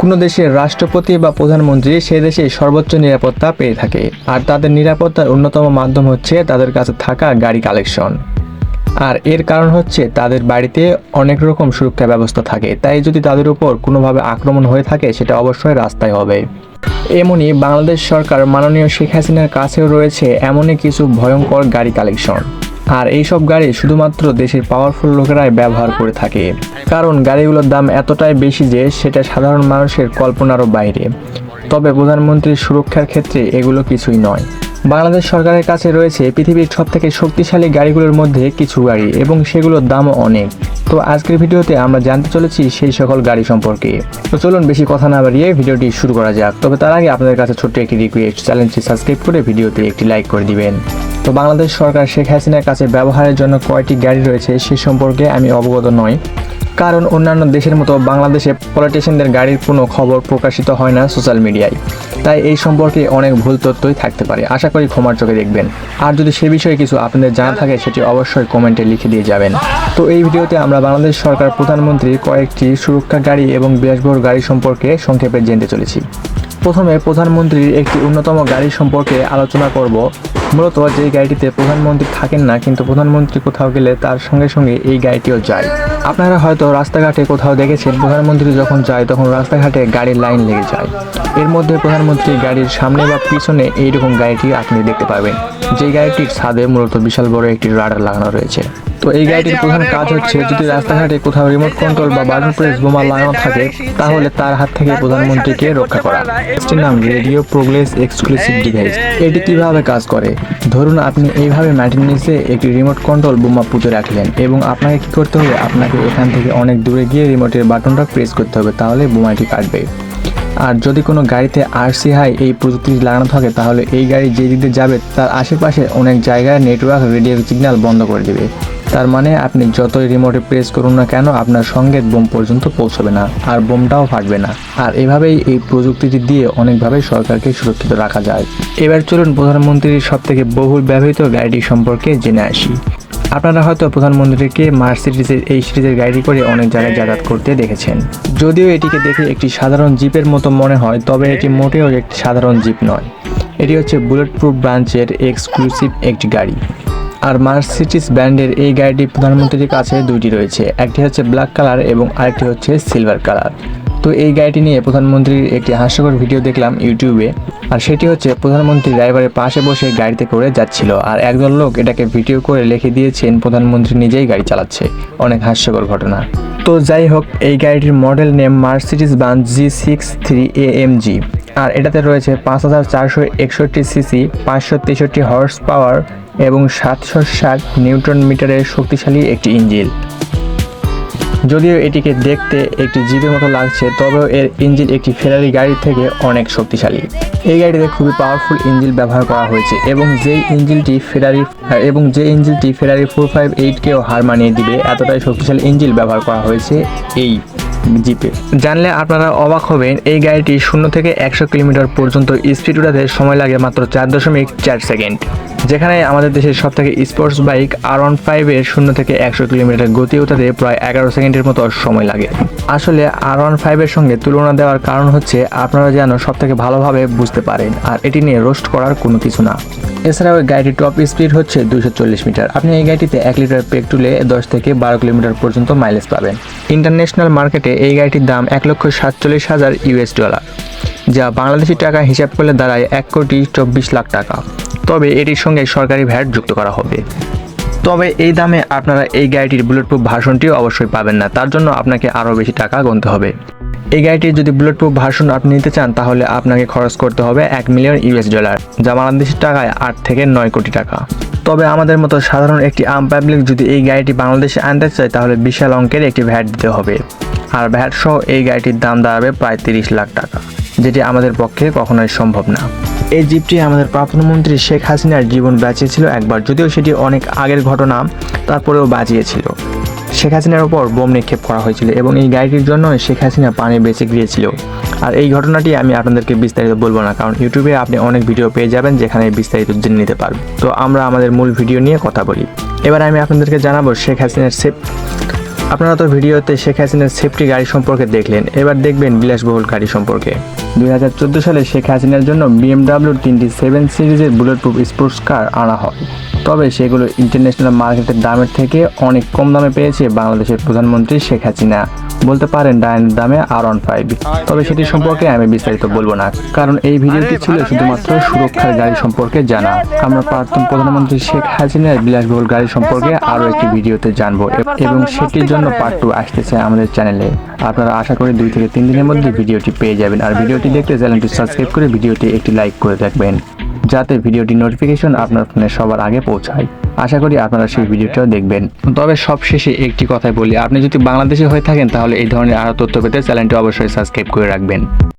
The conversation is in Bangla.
কোনো দেশের রাষ্ট্রপতি বা প্রধানমন্ত্রী সে দেশে সর্বোচ্চ নিরাপত্তা পেয়ে থাকে। আর তাদের নিরাপত্তার অন্যতম মাধ্যম হচ্ছে তাদের কাছে থাকা গাড়ি কালেকশন। আর এর কারণ হচ্ছে তাদের বাড়িতে অনেক রকম সুরক্ষা ব্যবস্থা থাকে। তাই যদি তাদের উপর কোনোভাবে আক্রমণ হয়ে থাকে, সেটা অবশ্যই রাস্তায় হবে। এমনই বাংলাদেশ সরকার মাননীয় শেখ হাসিনার কাছেও রয়েছে এমনই কিছু ভয়ঙ্কর গাড়ি কালেকশন। আর এইসব গাড়ি শুধুমাত্র দেশের পাওয়ারফুল লোকেরাই ব্যবহার করে থাকে। কারণ গাড়িগুলোর দাম এতটাই বেশি যে সেটা সাধারণ মানুষের কল্পনারও বাইরে। তবে প্রধানমন্ত্রীর সুরক্ষার ক্ষেত্রে এগুলো কিছুই নয়। বাংলাদেশ সরকারের কাছে রয়েছে পৃথিবীর সব থেকে শক্তিশালী গাড়িগুলোর মধ্যে কিছু গাড়ি এবং সেগুলোর দামও অনেক। তো আজকের ভিডিওতে আমরা জানতে চলেছি সেই সকল গাড়ি সম্পর্কে। তো চলুন বেশি কথা না বাড়িয়ে ভিডিওটি শুরু করা যাক। তবে তার আগে আপনাদের কাছে ছোট্ট একটি রিকোয়েস্ট চ্যানেলটি সাবস্ক্রাইব করে ভিডিওতে একটি লাইক করে দিবেন। তো বাংলাদেশ সরকার শেখ হাসিনার কাছে ব্যবহারের জন্য কয়টি গাড়ি রয়েছে সে সম্পর্কে আমি অবগত নই। কারণ অন্যান্য দেশের মতো বাংলাদেশে পলিটিশিয়ানদের গাড়ির কোনো খবর প্রকাশিত হয় না সোশ্যাল মিডিয়ায়। তাই এই সম্পর্কে অনেক ভুল তথ্যই থাকতে পারে। আশা করি ক্ষমার চোখে দেখবেন। আর যদি সে বিষয়ে কিছু আপনাদের জানা থাকে, সেটি অবশ্যই কমেন্টে লিখে দিয়ে যাবেন। তো এই ভিডিওতে আমরা বাংলাদেশ সরকার প্রধানমন্ত্রীর কয়েকটি সুরক্ষা গাড়ি এবং বিলাসবহুল গাড়ি সম্পর্কে সংক্ষেপে জানতে চলেছি। প্রথমে প্রধানমন্ত্রীর একটি অন্যতম গাড়ি সম্পর্কে আলোচনা করব। মূলত যে গাড়িটিতে প্রধানমন্ত্রী থাকেন না, কিন্তু প্রধানমন্ত্রী কোথাও গেলে তার সঙ্গে সঙ্গে এই গাড়িটিও যায়। আপনারা হয়তো রাস্তাঘাটে কোথাও দেখেছেন, প্রধানমন্ত্রী যখন যায় তখন রাস্তাঘাটে গাড়ির লাইন লেগে যায়। এর মধ্যে প্রধানমন্ত্রী গাড়ির সামনে বা পিছনে এইরকম গাড়িটি আপনি দেখতে পাবেন যে গাড়িটির ছাদে মূলত বিশাল বড় একটি রাডার লাগানো রয়েছে। তো এই গাড়িটির প্রধান কাজ হচ্ছে, যদি রাস্তাঘাটে কোথাও রিমোট কন্ট্রোল বা বাটন প্রেস বোমা লাগানো থাকে, তাহলে তার হাত থেকে প্রধানমন্ত্রীকে রক্ষা করা। নাম রেডিও প্রোগ্রেস এক্সক্লুসিভ ডিভাইস। এটি কীভাবে কাজ করে? ধরুন আপনি এইভাবে মাটির নিচে একটি রিমোট কন্ট্রোল বোমা পুঁতে রাখলেন এবং আপনাকে কি করতে হবে? আপনাকে এখান থেকে অনেক দূরে গিয়ে রিমোটের বাটনটা প্রেস করতে হবে, তাহলে বোমাটি কাটবে। আর যদি কোনো গাড়িতে আরসি হাই এই প্রযুক্তি লাগানো থাকে, তাহলে এই গাড়ি যে দিকে যাবে, তার আশেপাশে অনেক জায়গায় নেটওয়ার্ক রেডিও সিগন্যাল বন্ধ করে দেবে। তার মানে আপনি যতই রিমোটে প্রেস করুন না কেন, আপনার সঙ্গে বোম পর্যন্ত পৌঁছবে না, আর বোমটাও ফাটবে না। আর এভাবেই এই প্রযুক্তিটি দিয়ে অনেকভাবে সরকারকে সুরক্ষিত রাখা যায়। এবার চলুন প্রধানমন্ত্রীর সব থেকে বহুল ব্যবহৃত গাড়িটি সম্পর্কে জেনে আসি। আপনারা হয়তো প্রধানমন্ত্রীকে মার্সিডিজের এই সিরিজের গাড়ি করে অনেক জায়গায় যাতায়াত করতে দেখেছেন। যদিও এটিকে দেখে একটি সাধারণ জিপের মতো মনে হয়, তবে এটি মোটেও একটি সাধারণ জিপ নয়। এটি হচ্ছে বুলেট প্রুফ ব্রাঞ্চের এক্সক্লুসিভ একটি গাড়ি। আর মার্সিডিস ব্র্যান্ডের এই গাড়িটি প্রধানমন্ত্রীর কাছে দুইটি রয়েছে, একটি হচ্ছে ব্ল্যাক কালার এবং আরেকটি হচ্ছে সিলভার কালার। তো এই গাড়িটি নিয়ে প্রধানমন্ত্রীর একটি হাস্যকর ভিডিও দেখলাম ইউটিউবে, আর সেটি হচ্ছে প্রধানমন্ত্রী ড্রাইভারের পাশে বসে গাড়িতে করে যাচ্ছিল, আর একজন লোক এটাকে ভিডিও করে লিখে দিয়েছেন, প্রধানমন্ত্রী নিজেই গাড়ি চালাচ্ছে। অনেক হাস্যকর ঘটনা। তো যাই হোক, এই গাড়িটির model name Mercedes Benz G six three A M G, আর এটাতে রয়েছে পাঁচ হাজার চারশো একষট্টি সিসি, পাঁচশো তেষট্টি হর্স পাওয়ার এবং সাতশো ষাট নিউটন মিটারের শক্তিশালী একটি ইঞ্জিন। যদিও এটিকে দেখতে একটি জিপের মতো লাগছে, তবেও এর ইঞ্জিন একটি ফেরারি গাড়ি থেকে অনেক শক্তিশালী। এই গাড়িতে খুবই পাওয়ারফুল ইঞ্জিন ব্যবহার করা হয়েছে এবং যে ইঞ্জিনটি ফেরারি, এবং যে ইঞ্জিনটি ফেরারি ফোর ফাইভ এইটকেও হার মানিয়ে দিবে, এতটাই শক্তিশালী ইঞ্জিন ব্যবহার করা হয়েছে এই জিপে। জানলে আপনারা অবাক হবেন, এই গাড়িটি শূন্য থেকে একশো কিলোমিটার পর্যন্ত স্পিড উঠাতে সময় লাগে মাত্র চার দশমিক চার সেকেন্ড, যেখানে আমাদের দেশের সব থেকে স্পোর্টস বাইক আর ওয়ান ফাইভের শূন্য থেকে একশো কিলোমিটার গতি উঠাতে প্রায় এগারো সেকেন্ডের মতো সময় লাগে। আসলে আর ওয়ান ফাইভের সঙ্গে তুলনা দেওয়ার কারণ হচ্ছে, আপনারা যেন সব থেকে ভালোভাবে বুঝতে পারেন, আর এটি নিয়ে রোস্ট করার কোনো কিছু না। এছাড়াও এই গাড়িটির টপ স্পিড হচ্ছে দুশো মিটার। আপনি এই গাড়িটিতে এক লিটার পেট্রোলে দশ থেকে বারো কিলোমিটার পর্যন্ত মাইলেজ পাবেন। ইন্টারন্যাশনাল মার্কেটে এই গাড়িটির দাম এক লক্ষ সাতচল্লিশ হাজার ইউএস ডলার যা বাংলাদেশি টাকা হিসাব করলে দাঁড়ায় এক কোটি চব্বিশ লাখ টাকা। তবে এটির সঙ্গে সরকারি ভ্যাট যুক্ত করা হবে। তবে এই দামে আপনারা এই গাড়িটির বুলেট প্রুফ ভার্সনটিও অবশ্যই পাবেন না, তার জন্য আপনাকে আরও বেশি টাকা গুনতে হবে। এই গাড়িটির যদি বুলেট প্রুফ ভার্সন আপনি নিতে চান, তাহলে আপনাকে খরচ করতে হবে এক মিলিয়ন ইউএস ডলার যা বাংলাদেশের টাকায় আট থেকে নয় কোটি টাকা। তবে আমাদের মতো সাধারণ একটি আম পাবলিক যদি এই গাড়িটি বাংলাদেশে আনতে চায়, তাহলে বিশাল অঙ্কের একটি ভ্যাট দিতে হবে। আর ভ্যাট সহ এই গাড়িটির দাম দাঁড়াবে প্রায় তিরিশ লাখ টাকা, যেটি আমাদের পক্ষে কখনোই সম্ভব না। এই জিপটি আমাদের প্রাক্তনমন্ত্রী শেখ হাসিনার জীবন বাঁচিয়েছিল একবার, যদিও সেটি অনেক আগের ঘটনা, তারপরেও বাঁচিয়েছিল। শেখ হাসিনার ওপর বোম নিক্ষেপ করা হয়েছিল এবং এই গাড়িটির জন্য শেখ হাসিনা পানি বেঁচে গিয়েছিল। আর এই ঘটনাটি আমি আপনাদেরকে বিস্তারিত বলব না, কারণ ইউটিউবে আপনি অনেক ভিডিও পেয়ে যাবেন যেখানে বিস্তারিত জেনে নিতে পারবেন। তো আমরা আমাদের মূল ভিডিও নিয়ে কথা বলি। এবার আমি আপনাদেরকে জানাব শেখ হাসিনার সেফ আপনারা তো ভিডিওতে শেখ হাসিনার সেফটি গাড়ি সম্পর্কে দেখলেন। এবার দেখবেন বিলাসবহুল গাড়ি সম্পর্কে। দুই হাজার চোদ্দ সালে শেখ হাসিনার জন্য বিএমডাব্লিউর তিনটি সেভেন সিরিজের বুলেট প্রুফ স্পোর্টস কার আনা হয়। তবে সেগুলো ইন্টারন্যাশনাল মার্কেটের দামের থেকে অনেক কম দামে পেয়েছে বাংলাদেশের প্রধানমন্ত্রী শেখ হাসিনা। বলতে পারেন ডায়নের দামে আর অন ফাইভ তবে সেটি সম্পর্কে আমি বিস্তারিত বলব না, কারণ এই ভিডিওটি ছিল শুধুমাত্র সুরক্ষার গাড়ি সম্পর্কে জানা। আমরা প্রাক্তন প্রধানমন্ত্রী শেখ হাসিনার বিলাসবহুল গাড়ি সম্পর্কে আরও একটি ভিডিওতে জানব, এবং সেটির জন্য পার্ট টু আসতেছে আমাদের চ্যানেলে। আপনারা আশা করি দুই থেকে তিন দিনের মধ্যে ভিডিওটি পেয়ে যাবেন। আর ভিডিওটি দেখতে চ্যানেলটি সাবস্ক্রাইব করে ভিডিওটি একটি লাইক করে রাখবেন। যাতে ভিডিওটি নোটিফিকেশন আপনার ফোনে সবার আগে পৌঁছায়। আশা করি আপনারা সেই ভিডিওটাও দেখবেন। তবে সবশেষে একটি কথাই বলি, আপনি যদি বাংলাদেশে হয়ে থাকেন তাহলে এই ধরনের আরও তথ্য পেতে চ্যানেলটি অবশ্যই সাবস্ক্রাইব করে রাখবেন।